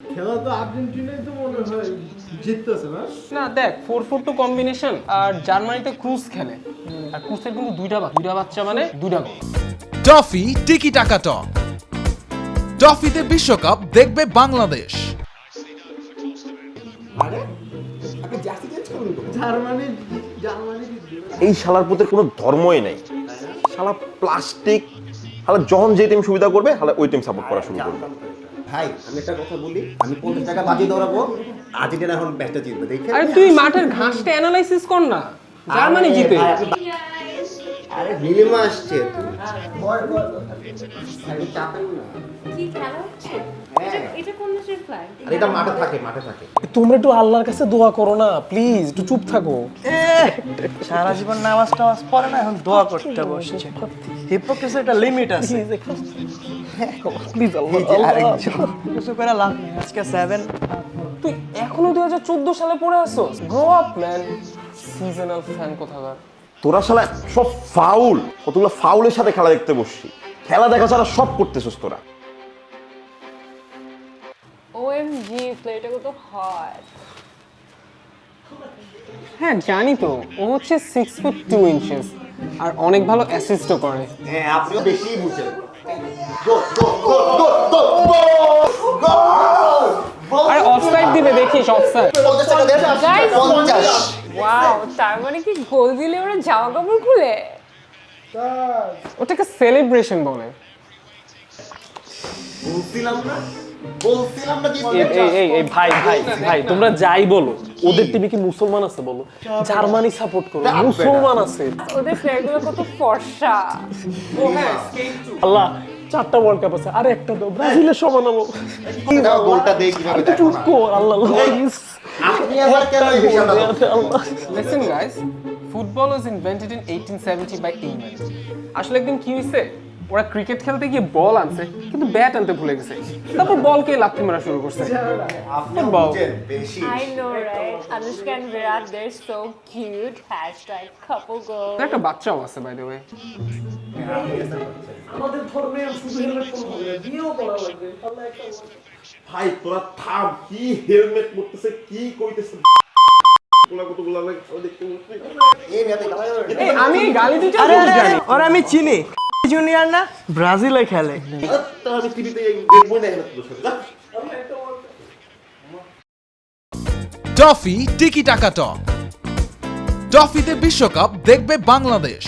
খেলা তো আর্জেন্টিনাই তো মনে হয় জিততেছে না? না দেখ ফোর ফোর টু কম্বিনেশন আর জার্মানিতে ক্রুজ খেলে। আর ক্রুজের কিন্তু দুইটা বাচ্চা দুইটা বাচ্চা মানে দুইটা গোল টফি টিকি টাকা টক। টফিতে বিশ্বকাপ দেখবে বাংলাদেশ। জার্মানি জার্মানি এই শালার প্রতি কোনো ধর্মই নেই। শালা প্লাস্টিক শালা যখন যে টিম সুবিধা করবে শালা ওই টিম সাপোর্ট করা শুরু করবে। ভাই আমি একটা কথা বলি আমি পঞ্চাশ টাকা বাজিয়ে দৌড়াবো আর্জেন্টিনা এখন ম্যাচটা জিতবে দেখে আরে তুই মাঠের ঘাসটা অ্যানালাইসিস কর না জার্মানি জিতে। আরে নীলিমা আসছে। তুই চাপেন না। কি খেলা হচ্ছে? ফ্ল্যাগ আরে এটা মাঠে থাকে মাঠে থাকে। তোমরা একটু আল্লাহর কাছে দোয়া করো না প্লিজ একটু চুপ থাকো। সারা জীবন নামাজ টামাজ পড়ে না এখন দোয়া করতে বসছে। হিপোক্রেসি একটা লিমিট আছে। প্লিজ আরেকজন। কিছু করে লাভ নেই আজকে সেভেন তুই এখনও দুই হাজার চোদ্দ সালে পড়ে আসো grow up man seasonal fan কোথাকার। তোরা শালা সব ফাউল কতগুলো ফাউলের সাথে খেলা দেখতে বসছি। খেলা দেখা ছাড়া সব করতেছিস তোরা। ওএমজি প্লেটা কত হট হ্যাঁ জানি তো। ও হচ্ছে সিক্স ফুট টু ইঞ্চেস আর অনেক ভালো অ্যাসিস্টও করে। হ্যাঁ আপনিও বেশি বুঝেন। আরে অফসাইড দিবে দেখিস অফসাইড ওয়াও তার মানে কি গোল দিলে ওরা জামা কাপড় খুলে? ওটাকে সেলিব্রেশন বলে। বলছিলাম না? বলছিলাম না এই এই এই এই ভাই ভাই ভাই তোমরা যাই বলো ওদের টিমে কি মুসলমান আছে বলো? জার্মানি সাপোর্ট করো মুসলমান আছে। ওদের প্লেয়ারগুলো কত ফর্সা। আল্লাহ চারটা ওয়ার্ল্ড কাপ আছে আর একটা দাও ব্রাজিলের সমান হব গোলটা দেই কীভাবে একটু চুপ কর আল্লাহ প্লিজ আপনি আবার কেন এই হিসাবটা 1870 by England. আসলে একদিন কি হয়েছে ওরা ক্রিকেট খেলতে গিয়ে বল আনছে কিন্তু ব্যাট আনতে ভুলে গেছে। তারপর বলকে লাথি মারা শুরু করছে। আপনি Football. বুঝেন বেশি I know right? Anushka and Virat they're so cute. Hashtag couple goals. একটা বাচ্চাও আছে বাই দ্য ওয়ে ভাই তোরা থাম কি হেলমেট পরতেছে কি কইতেছে? গুলা কতগুলা লাগে দেখতে এই মেয়াদে খেলা এই আমি গালি দিতে আরে ওরা আমি চিনি। জুনিয়র না ব্রাজিলে খেলে। আমি টিভিতে না। টফি টিকি টাকা টক টফিতে বিশ্বকাপ দেখবে বাংলাদেশ।